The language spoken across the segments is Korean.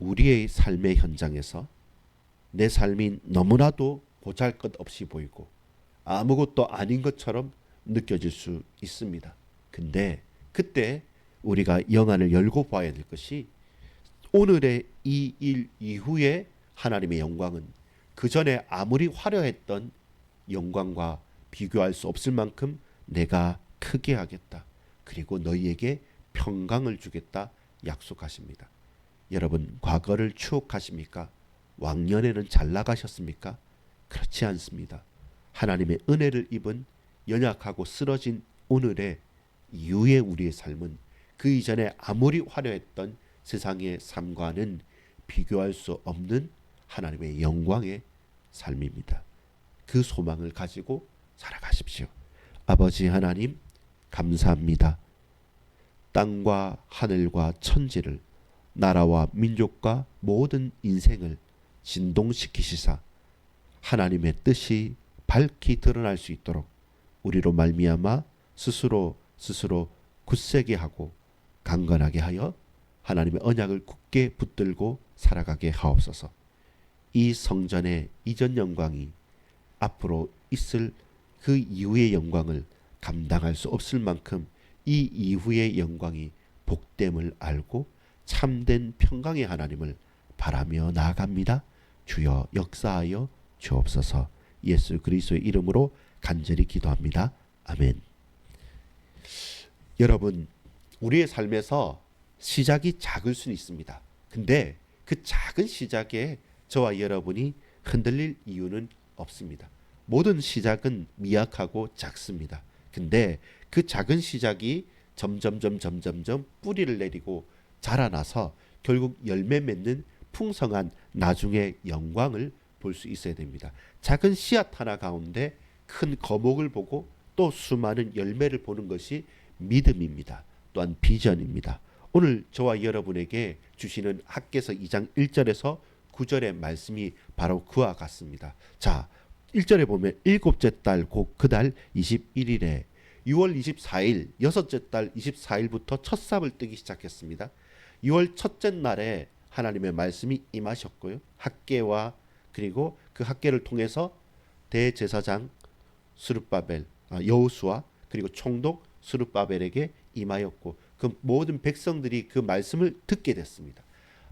우리의 삶의 현장에서 내 삶이 너무나도 보잘 것 없이 보이고 아무것도 아닌 것처럼 느껴질 수 있습니다. 근데 그때 우리가 영안을 열고 봐야 될 것이 오늘의 이 일 이후에 하나님의 영광은 그 전에 아무리 화려했던 영광과 비교할 수 없을 만큼 내가 크게 하겠다. 그리고 너희에게 평강을 주겠다 약속하십니다. 여러분 과거를 추억하십니까? 왕년에는 잘 나가셨습니까? 그렇지 않습니다. 하나님의 은혜를 입은 연약하고 쓰러진 오늘의 이후의 우리의 삶은 그 이전에 아무리 화려했던 세상의 삶과는 비교할 수 없는 하나님의 영광의 삶입니다. 그 소망을 가지고 살아가십시오. 아버지 하나님 감사합니다. 땅과 하늘과 천지를 나라와 민족과 모든 인생을 진동시키시사 하나님의 뜻이 밝히 드러날 수 있도록 우리로 말미암아 스스로 스스로 굳세게 하고 강건하게 하여 하나님의 언약을 굳게 붙들고 살아가게 하옵소서. 이 성전의 이전 영광이 앞으로 있을 그 이후의 영광을 감당할 수 없을 만큼 이 이후의 영광이 복됨을 알고 참된 평강의 하나님을 바라며 나아갑니다. 주여 역사하여 주옵소서. 예수 그리스도의 이름으로 간절히 기도합니다. 아멘. 여러분, 우리의 삶에서 시작이 작을 수는 있습니다. 근데 그 작은 시작에 저와 여러분이 흔들릴 이유는 없습니다. 모든 시작은 미약하고 작습니다. 근데 그 작은 시작이 점점점 점점점 뿌리를 내리고 자라나서 결국 열매 맺는 풍성한 나중의 영광을 볼 수 있어야 됩니다. 작은 씨앗 하나 가운데 큰 거목을 보고 또 수많은 열매를 보는 것이 믿음입니다. 또한 비전입니다. 오늘 저와 여러분에게 주시는 학계서 2장 1절에서 9절의 말씀이 바로 그와 같습니다. 자, 1절에 보면 일곱째 달 곧 그 달 21일에 6월 24일 여섯째 달 24일부터 첫 삽을 뜨기 시작했습니다. 6월 첫째 날에 하나님의 말씀이 임하셨고요. 학계와 그리고 그 학계를 통해서 대제사장 스룹바벨 아, 여호수아 그리고 총독 스룹바벨에게 임하였고 그 모든 백성들이 그 말씀을 듣게 됐습니다.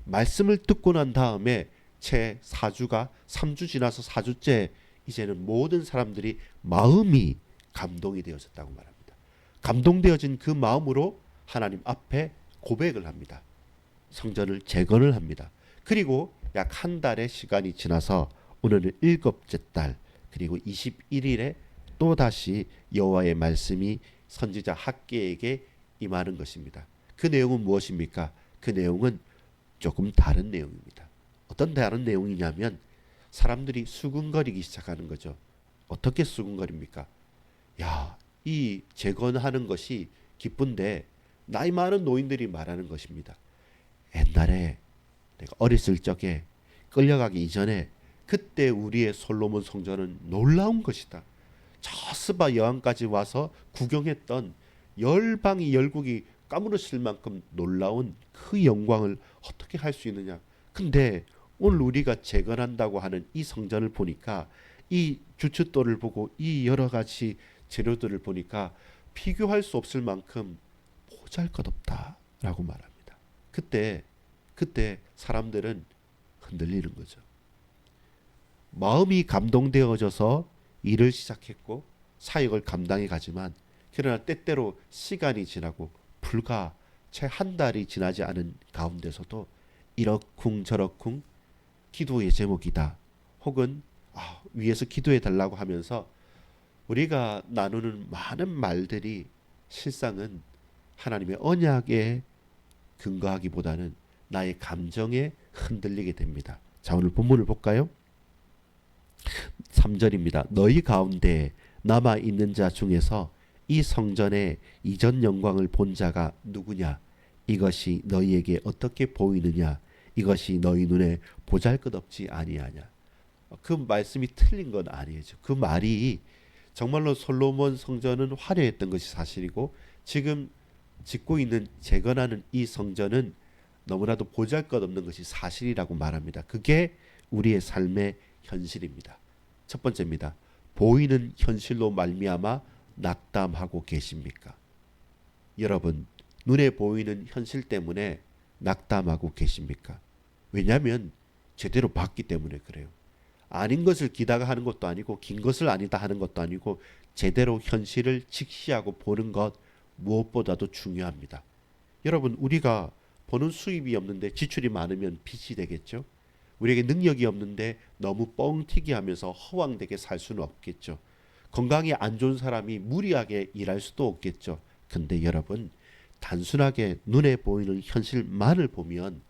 말씀을 듣고 난 다음에 채 4주가 3주 지나서 4주째 이제는 모든 사람들이 마음이 감동이 되어졌다고 말합니다. 감동되어진 그 마음으로 하나님 앞에 고백을 합니다. 성전을 재건을 합니다. 그리고 약 한 달의 시간이 지나서 오늘은 일곱째 달 그리고 21일에 또 다시 여호와의 말씀이 선지자 학계에게 임하는 것입니다. 그 내용은 무엇입니까? 그 내용은 조금 다른 내용입니다. 어떤 다른 내용이냐면 사람들이 수군거리기 시작하는 거죠. 어떻게 수군거립니까? 야, 이 재건하는 것이 기쁜데 나이 많은 노인들이 말하는 것입니다. 옛날에 내가 어렸을 적에 끌려가기 이전에 그때 우리의 솔로몬 성전은 놀라운 것이다. 저 스바 여왕까지 와서 구경했던 열방이 열국이 까무러칠 만큼 놀라운 그 영광을 어떻게 할 수 있느냐. 근데 오늘 우리가 재건한다고 하는 이 성전을 보니까 이 주춧돌을 보고 이 여러 가지 재료들을 보니까 비교할 수 없을 만큼 보잘것없다라고 말합니다. 그때 그때 사람들은 흔들리는 거죠. 마음이 감동되어져서 일을 시작했고 사역을 감당해 가지만 그러나 때때로 시간이 지나고 불과 채 한 달이 지나지 않은 가운데서도 이러쿵 저러쿵 기도의 제목이다. 혹은 아, 위에서 기도해 달라고 하면서 우리가 나누는 많은 말들이 실상은 하나님의 언약에 근거하기보다는 나의 감정에 흔들리게 됩니다. 자, 오늘 본문을 볼까요? 3절입니다. 너희 가운데 남아 있는 자 중에서 이 성전의 이전 영광을 본 자가 누구냐? 이것이 너희에게 어떻게 보이느냐? 이것이 너희 눈에 보잘것없지 아니하냐? 그 말씀이 틀린 건 아니죠. 그 말이 정말로 솔로몬 성전은 화려했던 것이 사실이고 지금 짓고 있는 재건하는 이 성전은 너무나도 보잘것없는 것이 사실이라고 말합니다. 그게 우리의 삶의 현실입니다. 첫 번째입니다. 보이는 현실로 말미암아 낙담하고 계십니까? 여러분 눈에 보이는 현실 때문에 낙담하고 계십니까? 왜냐하면 제대로 봤기 때문에 그래요. 아닌 것을 기다가 하는 것도 아니고 긴 것을 아니다 하는 것도 아니고 제대로 현실을 직시하고 보는 것 무엇보다도 중요합니다. 여러분 우리가 버는 수입이 없는데 지출이 많으면 빚이 되겠죠. 우리에게 능력이 없는데 너무 뻥튀기 하면서 허황되게 살 수는 없겠죠. 건강이 안 좋은 사람이 무리하게 일할 수도 없겠죠. 근데 여러분 단순하게 눈에 보이는 현실만을 보면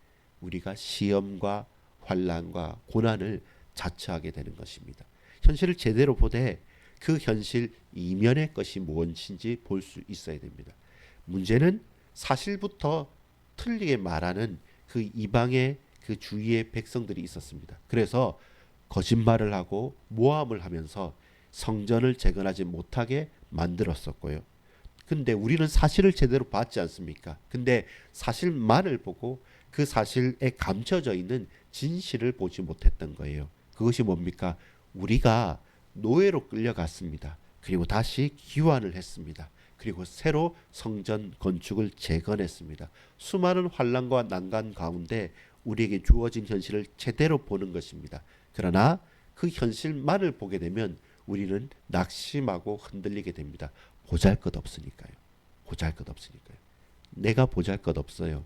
우리가 시험과 환란과 고난을 자처하게 되는 것입니다. 현실을 제대로 보되 그 현실 이면의 것이 무엇인지 볼 수 있어야 됩니다. 문제는 사실부터 틀리게 말하는 그 이방의 그 주위의 백성들이 있었습니다. 그래서 거짓말을 하고 모함을 하면서 성전을 재건하지 못하게 만들었었고요. 근데 우리는 사실을 제대로 봤지 않습니까? 근데 사실만을 보고 그 사실에 감춰져 있는 진실을 보지 못했던 거예요. 그것이 뭡니까? 우리가 노예로 끌려갔습니다. 그리고 다시 귀환을 했습니다. 그리고 새로 성전 건축을 재건했습니다. 수많은 환란과 난간 가운데 우리에게 주어진 현실을 제대로 보는 것입니다. 그러나 그 현실만을 보게 되면 우리는 낙심하고 흔들리게 됩니다. 보잘 것 없으니까요. 보잘 것 없으니까요. 내가 보잘 것 없어요.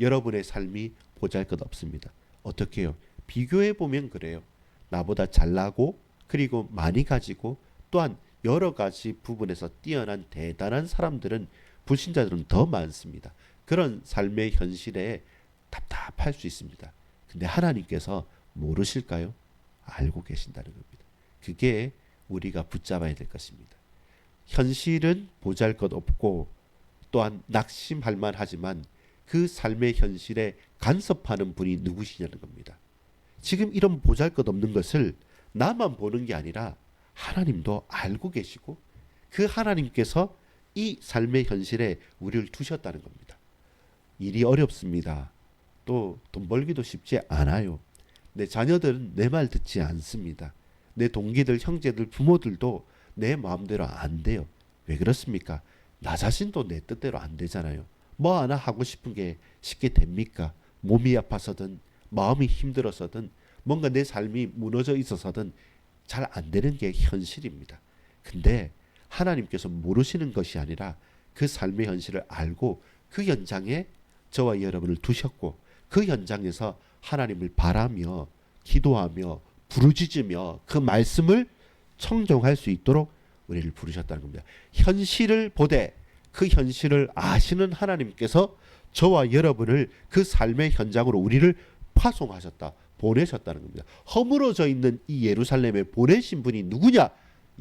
여러분의 삶이 보잘 것 없습니다. 어떻게요? 비교해 보면 그래요. 나보다 잘나고 그리고 많이 가지고 또한 여러 가지 부분에서 뛰어난 대단한 사람들은 불신자들은 더 많습니다. 그런 삶의 현실에 답답할 수 있습니다. 근데 하나님께서 모르실까요? 알고 계신다는 겁니다. 그게 우리가 붙잡아야 될 것입니다. 현실은 보잘 것 없고 또한 낙심할 만하지만 그 삶의 현실에 간섭하는 분이 누구시냐는 겁니다. 지금 이런 보잘 것 없는 것을 나만 보는 게 아니라 하나님도 알고 계시고 그 하나님께서 이 삶의 현실에 우리를 두셨다는 겁니다. 일이 어렵습니다. 또 돈 벌기도 쉽지 않아요. 내 자녀들은 내 말 듣지 않습니다. 내 동기들, 형제들, 부모들도 내 마음대로 안 돼요. 왜 그렇습니까? 나 자신도 내 뜻대로 안 되잖아요. 뭐 하나 하고 싶은 게 쉽게 됩니까? 몸이 아파서든 마음이 힘들어서든 뭔가 내 삶이 무너져 있어서든 잘안 되는 게 현실입니다. 근데 하나님께서 모르시는 것이 아니라 그 삶의 현실을 알고 그 현장에 저와 여러분을 두셨고 그 현장에서 하나님을 바라며 기도하며 부르짖으며 그 말씀을 청정할 수 있도록 우리를 부르셨다는 겁니다. 현실을 보되 그 현실을 아시는 하나님께서 저와 여러분을 그 삶의 현장으로 우리를 파송하셨다. 보내셨다는 겁니다. 허물어져 있는 이 예루살렘에 보내신 분이 누구냐?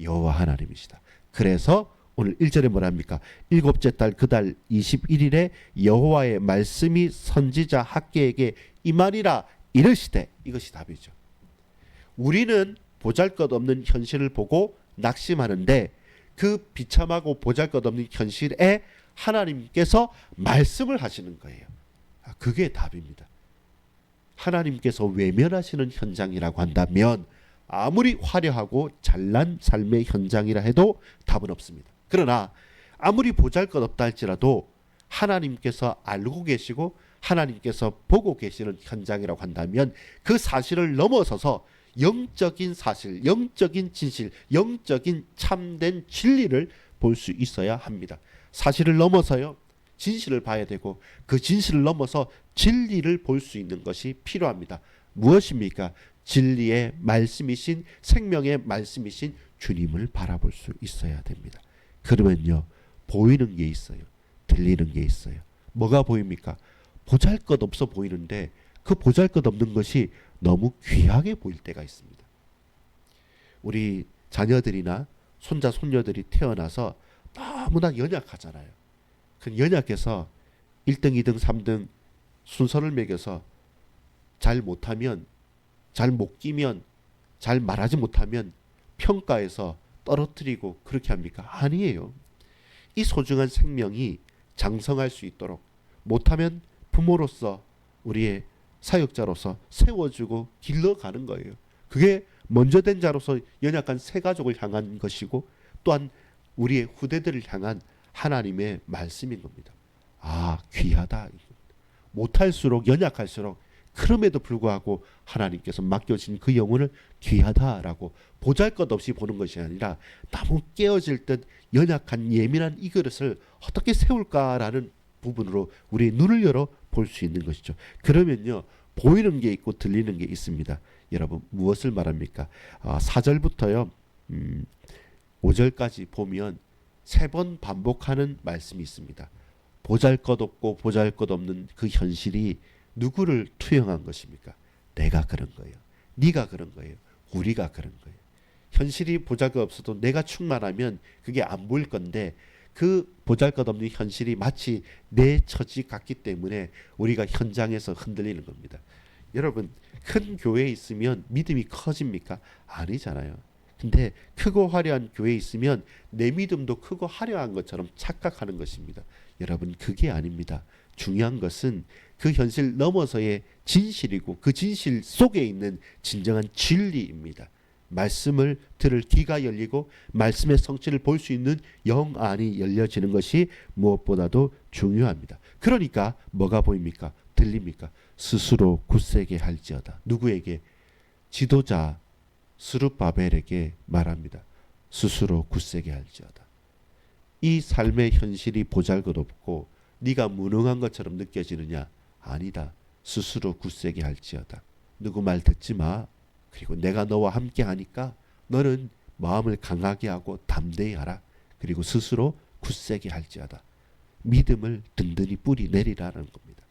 여호와 하나님이시다. 그래서 오늘 1절에 뭐라 합니까? 일곱째 달 그달 21일에 여호와의 말씀이 선지자 학계에게 임하리라 이르시되 이것이 답이죠. 우리는 보잘것없는 현실을 보고 낙심하는데 그 비참하고 보잘것없는 현실에 하나님께서 말씀을 하시는 거예요. 아, 그게 답입니다. 하나님께서 외면하시는 현장이라고 한다면 아무리 화려하고 잘난 삶의 현장이라 해도 답은 없습니다. 그러나 아무리 보잘것없다 할지라도 하나님께서 알고 계시고 하나님께서 보고 계시는 현장이라고 한다면 그 사실을 넘어서서 영적인 사실, 영적인 진실, 영적인 참된 진리를 볼 수 있어야 합니다. 사실을 넘어서요. 진실을 봐야 되고 그 진실을 넘어서 진리를 볼 수 있는 것이 필요합니다. 무엇입니까? 진리의 말씀이신 생명의 말씀이신 주님을 바라볼 수 있어야 됩니다. 그러면요. 보이는 게 있어요. 들리는 게 있어요. 뭐가 보입니까? 보잘 것 없어 보이는데 그 보잘 것 없는 것이 너무 귀하게 보일 때가 있습니다. 우리 자녀들이나 손자 손녀들이 태어나서 너무나 연약하잖아요. 그 연약해서 1등, 2등, 3등 순서를 매겨서 잘 못하면 잘 못 끼면 잘 말하지 못하면 평가에서 떨어뜨리고 그렇게 합니까? 아니에요. 이 소중한 생명이 장성할 수 있도록 못하면 부모로서 우리의 사역자로서 세워주고 길러가는 거예요. 그게 먼저 된 자로서 연약한 새 가족을 향한 것이고 또한 우리의 후대들을 향한 하나님의 말씀인 겁니다. 아 귀하다. 못할수록 연약할수록 그럼에도 불구하고 하나님께서 맡겨진 그 영혼을 귀하다라고 보잘 것 없이 보는 것이 아니라 너무 깨어질 듯 연약한 예민한 이 그릇을 어떻게 세울까라는 부분으로 우리의 눈을 열어 볼 수 있는 것이죠. 그러면요 보이는 게 있고 들리는 게 있습니다. 여러분 무엇을 말합니까? 아, 4절부터요 음, 5절까지 보면 세 번 반복하는 말씀이 있습니다. 보잘것없고 보잘것없는 그 현실이 누구를 투영한 것입니까? 내가 그런 거예요. 네가 그런 거예요. 우리가 그런 거예요. 현실이 보잘것없어도 내가 충만하면 그게 안 보일 건데 그 보잘것없는 현실이 마치 내 처지 같기 때문에 우리가 현장에서 흔들리는 겁니다. 여러분 큰 교회에 있으면 믿음이 커집니까? 아니잖아요. 근데 크고 화려한 교회에 있으면 내 믿음도 크고 화려한 것처럼 착각하는 것입니다. 여러분 그게 아닙니다. 중요한 것은 그 현실 넘어서의 진실이고 그 진실 속에 있는 진정한 진리입니다. 말씀을 들을 귀가 열리고 말씀의 성취를 볼 수 있는 영안이 열려지는 것이 무엇보다도 중요합니다. 그러니까 뭐가 보입니까? 들립니까? 스스로 굳세게 할지어다. 누구에게? 지도자 스룹바벨에게 말합니다. 스스로 굳세게 할지어다. 이 삶의 현실이 보잘것없고 네가 무능한 것처럼 느껴지느냐? 아니다. 스스로 굳세게 할지어다. 누구 말 듣지 마. 그리고 내가 너와 함께 하니까 너는 마음을 강하게 하고 담대히 하라. 그리고 스스로 굳세게 할지어다. 믿음을 든든히 뿌리 내리라는 겁니다.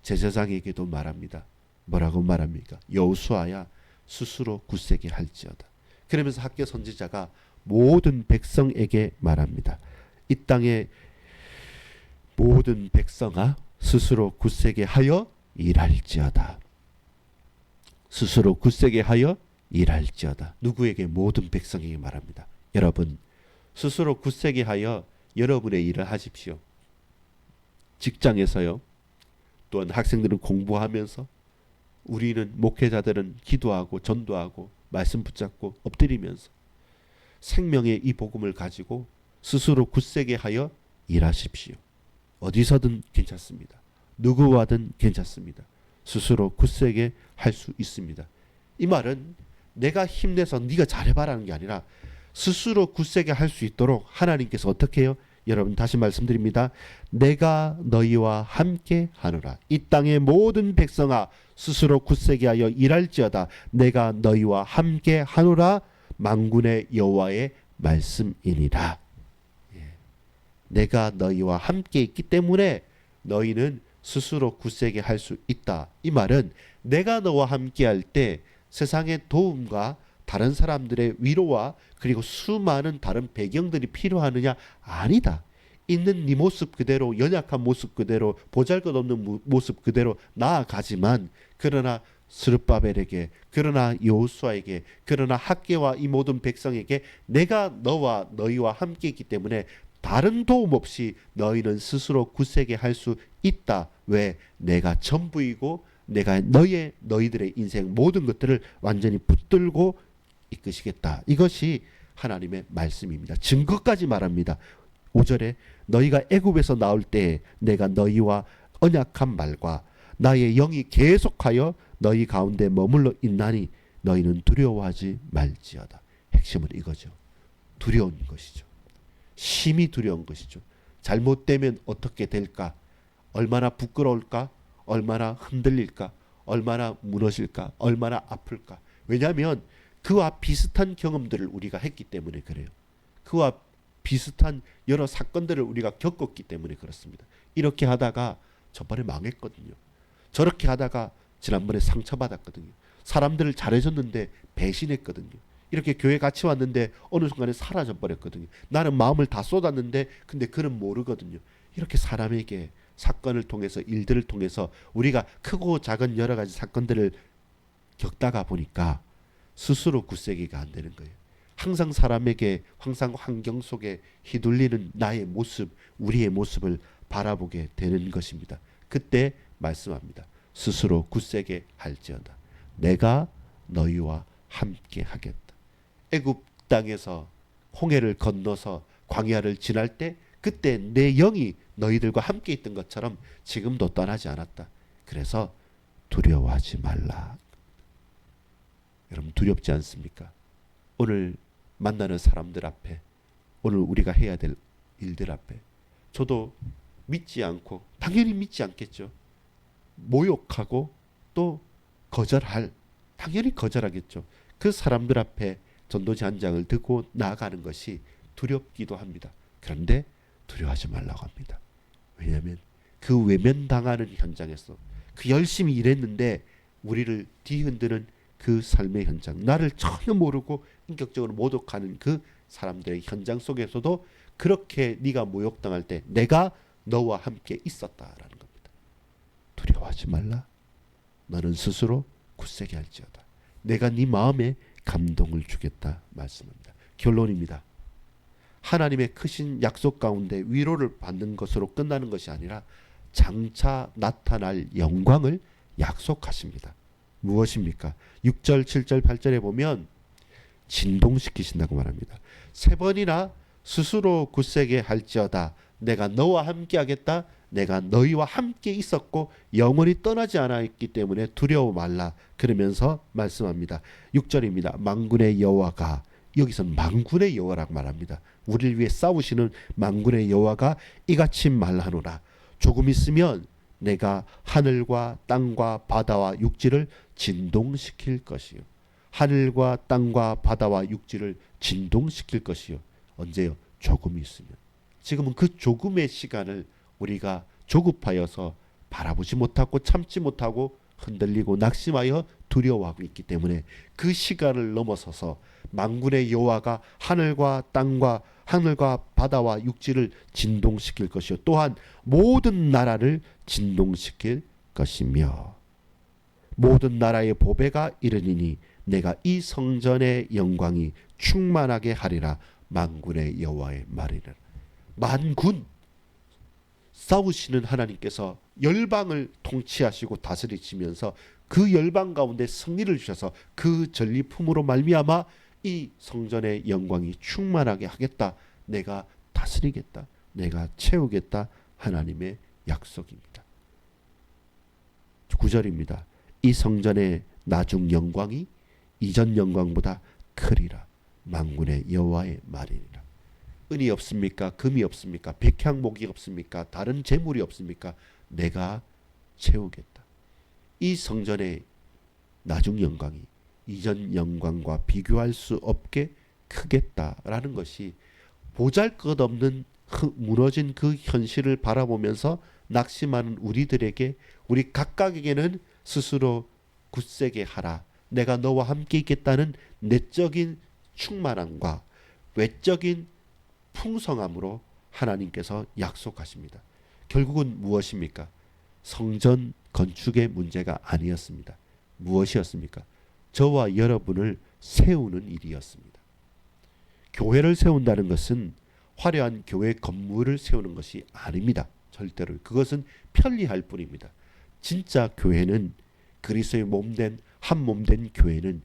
제사장에게도 말합니다. 뭐라고 말합니까? 여호수아야 스스로 굳세게 할지어다. 그러면서 학계 선지자가 모든 백성에게 말합니다. 이 땅의 모든 백성아 스스로 굳세게 하여 일할지어다. 스스로 굳세게 하여 일할지어다. 누구에게 모든 백성에게 말합니다. 여러분 스스로 굳세게 하여 여러분의 일을 하십시오. 직장에서요. 또한 학생들은 공부하면서 우리는 목회자들은 기도하고 전도하고 말씀 붙잡고 엎드리면서 생명의 이 복음을 가지고 스스로 굳세게 하여 일하십시오. 어디서든 괜찮습니다. 누구와든 괜찮습니다. 스스로 굳세게 할 수 있습니다. 이 말은 내가 힘내서 네가 잘해봐라는 게 아니라 스스로 굳세게 할 수 있도록 하나님께서 어떻게 해요? 여러분 다시 말씀드립니다. 내가 너희와 함께 하노라. 이 땅의 모든 백성아 스스로 굳세게 하여 일할지어다. 내가 너희와 함께 하노라. 만군의 여호와의 말씀이니라. 예. 내가 너희와 함께 있기 때문에 너희는 스스로 굳세게 할 수 있다. 이 말은 내가 너와 함께 할 때 세상의 도움과 다른 사람들의 위로와 그리고 수많은 다른 배경들이 필요하느냐 아니다. 있는 네 모습 그대로 연약한 모습 그대로 보잘것없는 모습 그대로 나아가지만 그러나 스룹바벨에게 그러나 여호수아에게 그러나 학계와 이 모든 백성에게 내가 너와 너희와 함께 있기 때문에 다른 도움 없이 너희는 스스로 굳세게 할 수 있다. 왜? 내가 전부이고 내가 너의 너희들의 인생 모든 것들을 완전히 붙들고 이끄시겠다. 이것이 하나님의 말씀입니다. 증거까지 말합니다. 5절에 너희가 애굽에서 나올 때 내가 너희와 언약한 말과 나의 영이 계속하여 너희 가운데 머물러 있나니 너희는 두려워하지 말지어다. 핵심은 이거죠. 두려운 것이죠. 심히 두려운 것이죠. 잘못되면 어떻게 될까? 얼마나 부끄러울까? 얼마나 흔들릴까? 얼마나 무너질까? 얼마나 아플까? 왜냐하면 그와 비슷한 경험들을 우리가 했기 때문에 그래요. 그와 비슷한 여러 사건들을 우리가 겪었기 때문에 그렇습니다. 이렇게 하다가 저번에 망했거든요. 저렇게 하다가 지난번에 상처받았거든요. 사람들을 잘해줬는데 배신했거든요. 이렇게 교회 같이 왔는데 어느 순간에 사라져 버렸거든요. 나는 마음을 다 쏟았는데 근데 그는 모르거든요. 이렇게 사람에게 사건을 통해서 일들을 통해서 우리가 크고 작은 여러 가지 사건들을 겪다가 보니까 스스로 굳세기가 안 되는 거예요. 항상 사람에게 항상 환경 속에 휘둘리는 나의 모습, 우리의 모습을 바라보게 되는 것입니다. 그때 말씀합니다. 스스로 굳세게 할지어다. 내가 너희와 함께 하겠다. 애굽 땅에서 홍해를 건너서 광야를 지날 때 그때 내 영이 너희들과 함께 있던 것처럼 지금도 떠나지 않았다. 그래서 두려워하지 말라. 여러분 두렵지 않습니까? 오늘 만나는 사람들 앞에 오늘 우리가 해야 될 일들 앞에 저도 믿지 않고 당연히 믿지 않겠죠. 모욕하고 또 거절할 당연히 거절하겠죠. 그 사람들 앞에 전도지 한 장을 듣고 나아가는 것이 두렵기도 합니다. 그런데 두려워하지 말라고 합니다. 왜냐하면 그 외면당하는 현장에서 그 열심히 일했는데 우리를 뒤흔드는 그 삶의 현장, 나를 전혀 모르고 인격적으로 모독하는 그 사람들의 현장 속에서도 그렇게 네가 모욕당할 때 내가 너와 함께 있었다라는 겁니다. 두려워하지 말라. 너는 스스로 굳세게 할지어다. 내가 네 마음에 감동을 주겠다 말씀합니다. 결론입니다. 하나님의 크신 약속 가운데 위로를 받는 것으로 끝나는 것이 아니라 장차 나타날 영광을 약속하십니다. 무엇입니까? 6절, 7절, 8절에 보면 진동시키신다고 말합니다. 세 번이나 스스로 굳세게 할지어다 내가 너와 함께 하겠다 내가 너희와 함께 있었고 영원히 떠나지 않아 있기 때문에 두려워 말라 그러면서 말씀합니다. 6절입니다. 만군의 여호와가 여기선 만군의 여호와라고 말합니다. 우리를 위해 싸우시는 만군의 여호와가 이같이 말하노라. 조금 있으면 내가 하늘과 땅과 바다와 육지를 진동시킬 것이요. 하늘과 땅과 바다와 육지를 진동시킬 것이요. 언제요? 조금 있으면. 지금은 그 조금의 시간을 우리가 조급하여서 바라보지 못하고 참지 못하고 흔들리고 낙심하여 두려워하고 있기 때문에 그 시간을 넘어서서 만군의 여호와가 하늘과 땅과 하늘과 바다와 육지를 진동시킬 것이요. 또한 모든 나라를 진동시킬 것이며 모든 나라의 보배가 이르니니 내가 이 성전의 영광이 충만하게 하리라. 만군의 여호와의 말이라. 만군 싸우시는 하나님께서 열방을 통치하시고 다스리시면서 그 열방 가운데 승리를 주셔서 그 전리품으로 말미암아 이 성전의 영광이 충만하게 하겠다. 내가 다스리겠다. 내가 채우겠다. 하나님의 약속입니다. 9절입니다. 이 성전의 나중 영광이 이전 영광보다 크리라. 만군의 여호와의 말이니라. 은이 없습니까? 금이 없습니까? 백향목이 없습니까? 다른 재물이 없습니까? 내가 채우겠다. 이 성전의 나중 영광이 이전 영광과 비교할 수 없게 크겠다라는 것이 보잘 것 없는 무너진 그 현실을 바라보면서 낙심하는 우리들에게 우리 각각에게는 스스로 굳세게 하라. 내가 너와 함께 있겠다는 내적인 충만함과 외적인 풍성함으로 하나님께서 약속하십니다. 결국은 무엇입니까? 성전 건축의 문제가 아니었습니다. 무엇이었습니까? 저와 여러분을 세우는 일이었습니다. 교회를 세운다는 것은 화려한 교회 건물을 세우는 것이 아닙니다. 절대로 그것은 편리할 뿐입니다. 진짜 교회는 그리스도의 몸된 한 몸된 교회는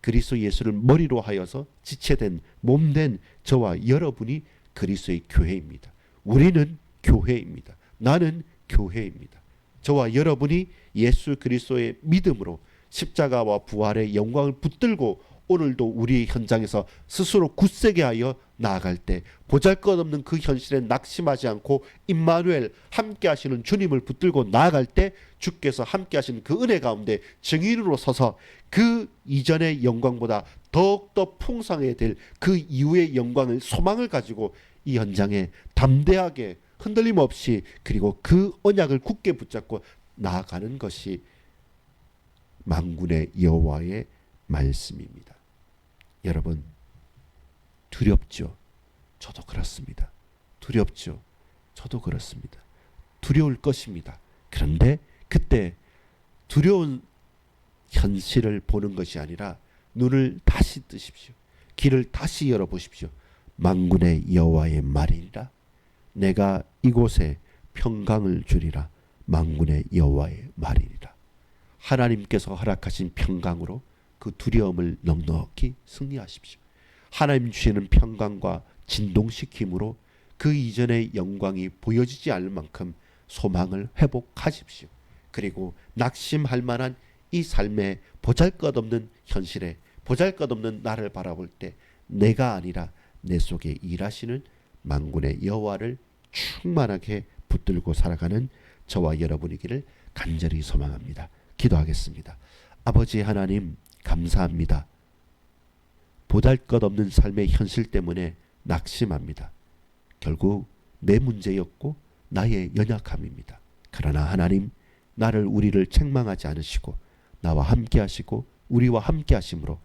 그리스도 예수를 머리로 하여서 지체된 몸된 저와 여러분이 그리스도의 교회입니다. 우리는 교회입니다. 나는 교회입니다. 저와 여러분이 예수 그리스도의 믿음으로 십자가와 부활의 영광을 붙들고 오늘도 우리 현장에서 스스로 굳세게 하여 나아갈 때 보잘것없는 그 현실에 낙심하지 않고 임마누엘 함께 하시는 주님을 붙들고 나아갈 때 주께서 함께 하시는 그 은혜 가운데 증인으로 서서 그 이전의 영광보다 더욱더 풍성해야 될그 이후의 영광을 소망을 가지고 이 현장에 담대하게 흔들림 없이 그리고 그 언약을 굳게 붙잡고 나아가는 것이 만군의 여호와의 말씀입니다. 여러분 두렵죠. 저도 그렇습니다. 두렵죠. 저도 그렇습니다. 두려울 것입니다. 그런데 그때 두려운 현실을 보는 것이 아니라 눈을 다시 뜨십시오. 길을 다시 열어보십시오. 만군의 여호와의 말이니라. 내가 이곳에 평강을 주리라. 만군의 여호와의 말이니라. 하나님께서 허락하신 평강으로 그 두려움을 넉넉히 승리하십시오. 하나님 주시는 평강과 진동시킴으로 그 이전의 영광이 보여지지 않을 만큼 소망을 회복하십시오. 그리고 낙심할 만한 이 삶의 보잘것없는 현실에 보잘것없는 나를 바라볼 때 내가 아니라 내 속에 일하시는 만군의 여호와를 충만하게 붙들고 살아가는 저와 여러분이기를 간절히 소망합니다. 기도하겠습니다. 아버지 하나님 감사합니다. 보잘것없는 삶의 현실 때문에 낙심합니다. 결국 내 문제였고 나의 연약함입니다. 그러나 하나님 나를 우리를 책망하지 않으시고 나와 함께 하시고 우리와 함께 하심으로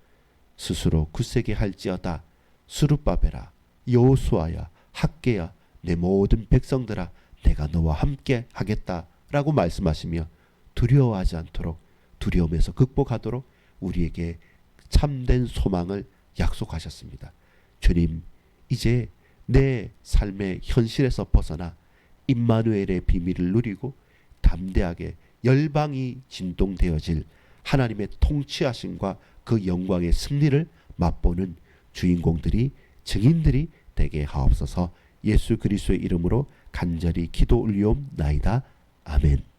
스스로 굳세게 할지어다 수르바베라 여호수아야 학계야 내 모든 백성들아 내가 너와 함께 하겠다라고 말씀하시며 두려워하지 않도록 두려움에서 극복하도록 우리에게 참된 소망을 약속하셨습니다. 주님 이제 내 삶의 현실에서 벗어나 임마누엘의 비밀을 누리고 담대하게 열방이 진동되어질 하나님의 통치하심과 그 영광의 승리를 맛보는 주인공들이 증인들이 되게 하옵소서 예수 그리스도의 이름으로 간절히 기도 올리옵나이다. 아멘.